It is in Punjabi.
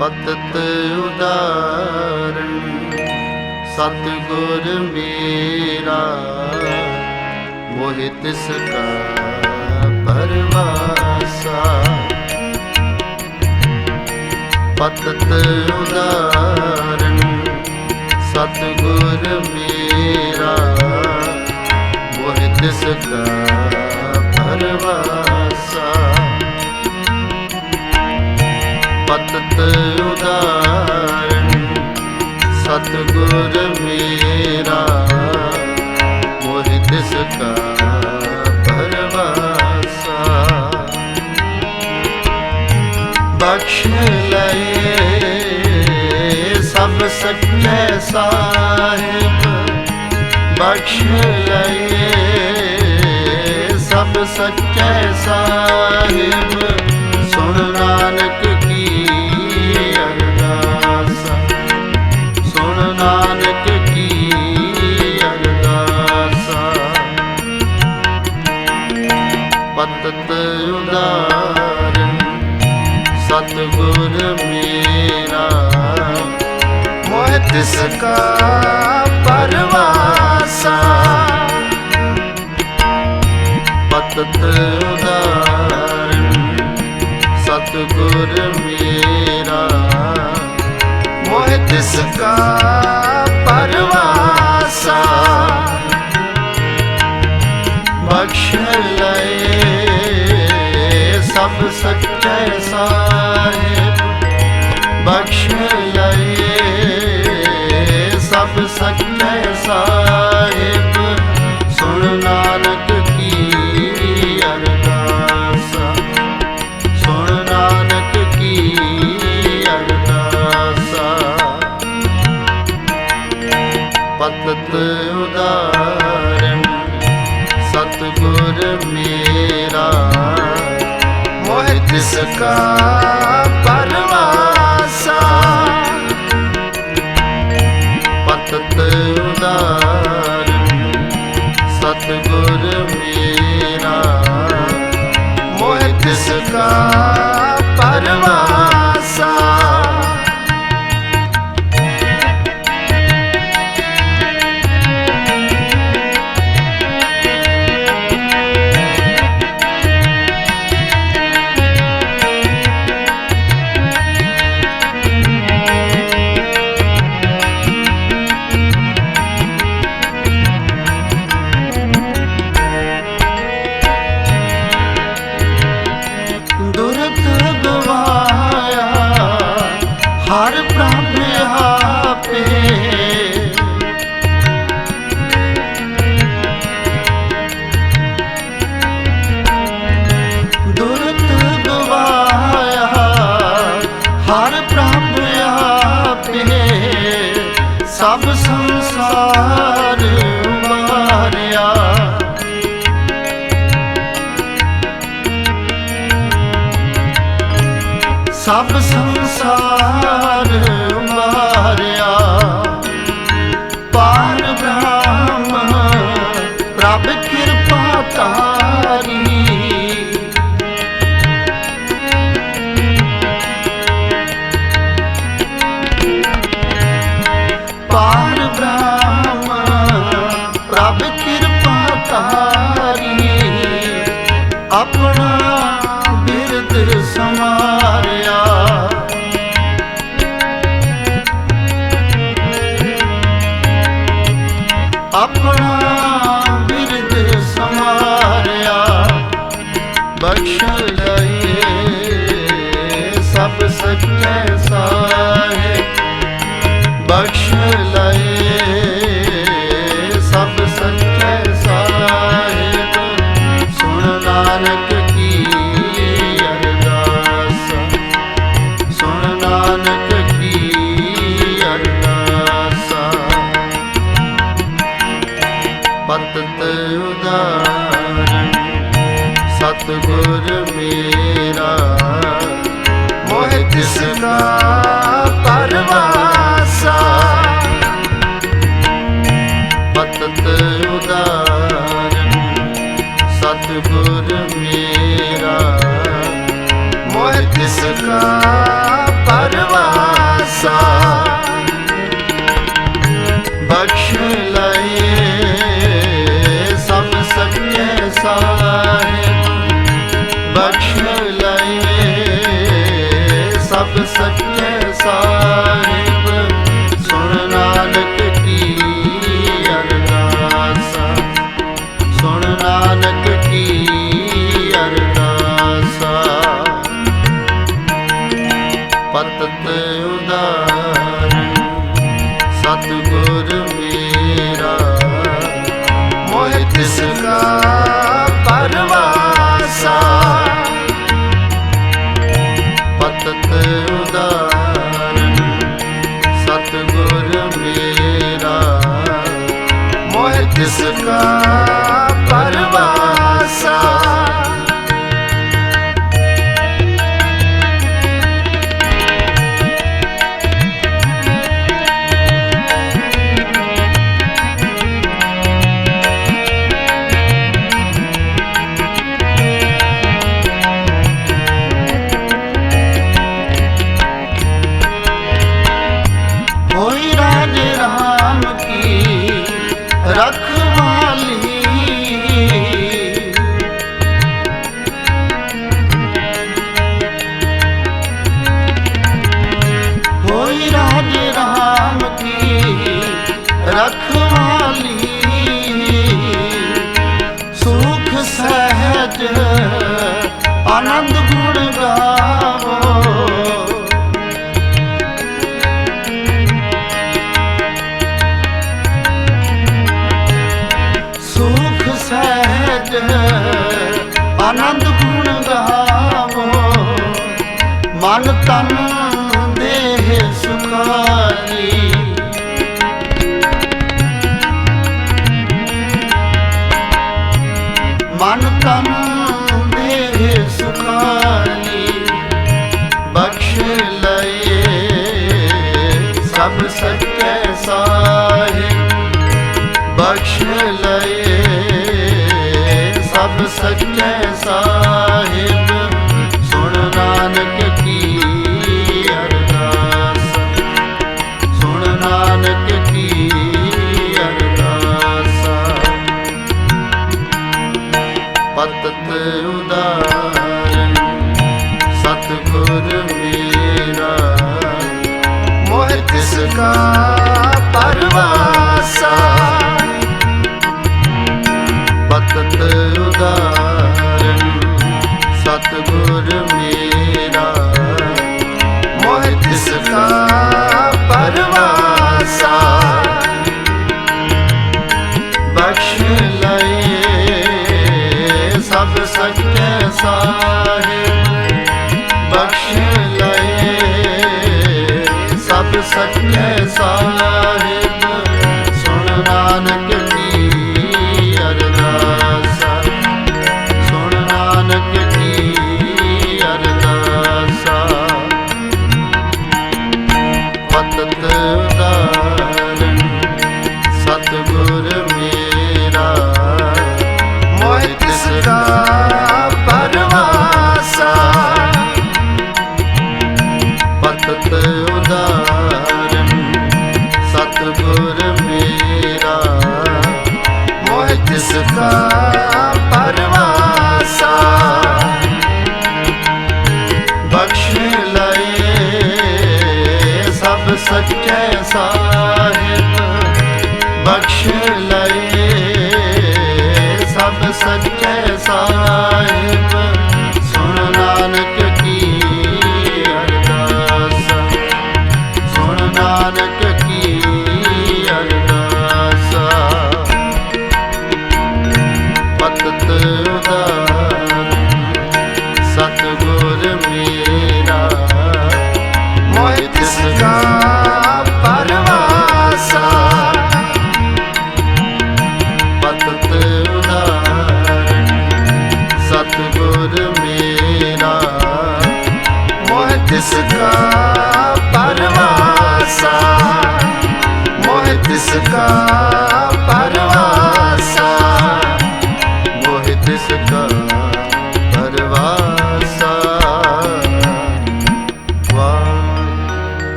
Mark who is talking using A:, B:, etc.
A: ਪਤਤ ਉਦਾਰਣ ਸਤਿਗੁਰ ਮੇਰਾ, ਮੋਹਿ ਤਿਸ ਕਾ ਪਰਵਾਸਾ। ਪਤਤ ਉਦਾਰਣ ਸਤਿਗੁਰ ਮੇਰਾ, ਮੋਹਿ ਤਿਸ ਕਾ ਪਰਵਾਸਾ। ਪਤਤ ਉਦਾਰਣ ਸਤਿਗੁਰ ਮੇਰਾ, ਮੋਹਿ ਤਿਸ ਕਾ ਪਰਵਾਸਾ। ਬਖਸ਼ ਲਏ ਸਭ ਸੱਚੇ ਸਾਹਿਬ। ਬਖਸ਼ ਲਏ ਸਭ ਸੱਚੇ ਸਾਹਿਬ। ਸੁਣ ਨਾਨਕ ਤਿਸ ਕਾ ਪਰਵਾਸਾ। ਪਤਤ ਉਦਾਰਨ ਸਤਿਗੁਰ ਮੇਰਾ। ਮੋਹਿ ਤਿਸ ਕਾ ਪਰਵਾਸਾ। ਬਖਸ਼ ਲਏ ਸਭ ਸੱਚੇ ਸਾਹਿਬ ਬਖਸ਼ ਸੱਚੇ ਸਾਹਿਬ। ਸੁਣ ਨਾਨਕ ਕੀ ਅਰਦਾਸ। ਸੁਣ ਨਾਨਕ ਕੀ ਅਰਦਾਸ। ਪਤਤ ਉਦਾਰਨ ਸਤਿਗੁਰ ਮੇਰਾ। ਮੋਹਿ ਤਿਸ ਕਾ ਆਨੰਦ ਗੁਣ ਗਾਵੋ। ਮਨ ਤਨ ਦੇਹ ਸੁਖਾਰੀ ਮਨ ਤਨ ਦੇਹ ਸੁਖਾਰੀ ਬਖਸ਼ ਲਏ ਸਭ ਸੱਚ ਸਕੈ ਸਾਹਿਬ। ਸਾਹਿਬ ਬਖਸ਼ ਲਏ ਸਭ ਸੱਚੇ Guru